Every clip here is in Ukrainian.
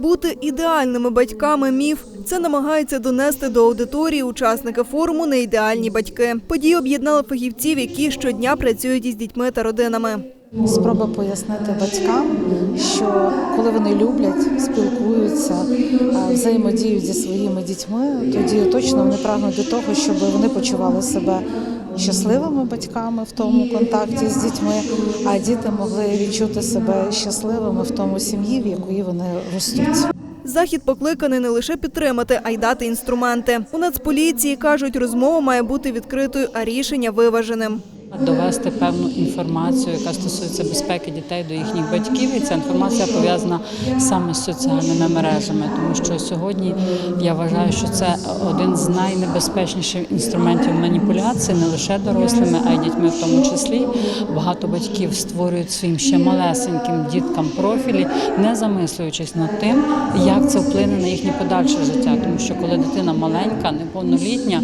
Бути ідеальними батьками міф. Це намагається донести до аудиторії учасники форуму Неідеальні батьки. Події об'єднали фахівців, які щодня працюють із дітьми та родинами. Спроба пояснити батькам, що коли вони люблять, спілкуються, взаємодіють зі своїми дітьми, тоді точно вони прагнуть до того, щоб вони почували себе щасливими батьками в тому контакті з дітьми, а діти могли відчути себе щасливими в тому сім'ї, в якої вони ростуть. Захід покликаний не лише підтримати, а й дати інструменти. У Нацполіції кажуть, розмова має бути відкритою, а рішення виваженим. Довести певну інформацію, яка стосується безпеки дітей до їхніх батьків. І ця інформація пов'язана саме з соціальними мережами, тому що сьогодні я вважаю, що це один з найнебезпечніших інструментів маніпуляції не лише дорослими, а й дітьми в тому числі. Багато батьків створюють своїм ще малесеньким діткам профілі, не замислюючись над тим, як це вплине на їхнє подальше життя. Тому що коли дитина маленька, неповнолітня,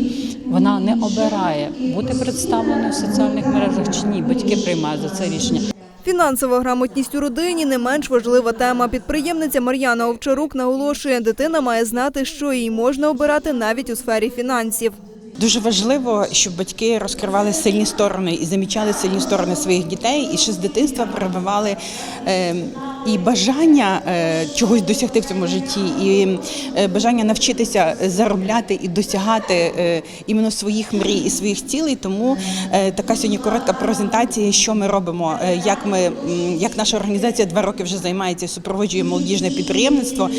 вона не обирає бути представленою в соціальних мережах чи ні. Батьки приймають за це рішення. Фінансова грамотність у родині не менш важлива тема. Підприємниця Мар'яна Овчарук наголошує, дитина має знати, що їй можна обирати навіть у сфері фінансів. Дуже важливо, щоб батьки розкривали сильні сторони і замічали сильні сторони своїх дітей, і ще з дитинства прививали е, і бажання е, чогось досягти в цьому житті, і е, бажання навчитися заробляти і досягати е, іменно своїх мрій і своїх цілей. Тому така сьогодні коротка презентація, що ми робимо, як ми як наша організація два роки вже займається, супроводжує молодіжне підприємництво.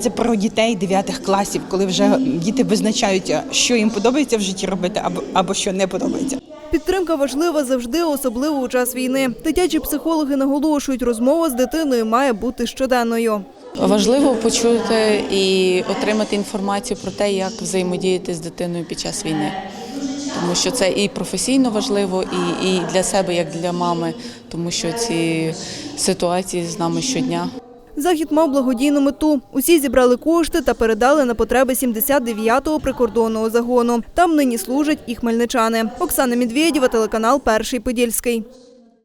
Це про дітей 9 класів, коли вже діти визначають, що їм подобається в житті робити, або що не подобається. Підтримка важлива завжди, особливо у час війни. Дитячі психологи наголошують, розмова з дитиною має бути щоденною. Важливо почути і отримати інформацію про те, як взаємодіяти з дитиною під час війни. Тому що це і професійно важливо, і, і для себе, як для мами, тому що ці ситуації з нами щодня. Захід мав благодійну мету. Усі зібрали кошти та передали на потреби 79-го прикордонного загону. Там нині служать і хмельничани. Оксана Медведєва, телеканал Перший Подільський.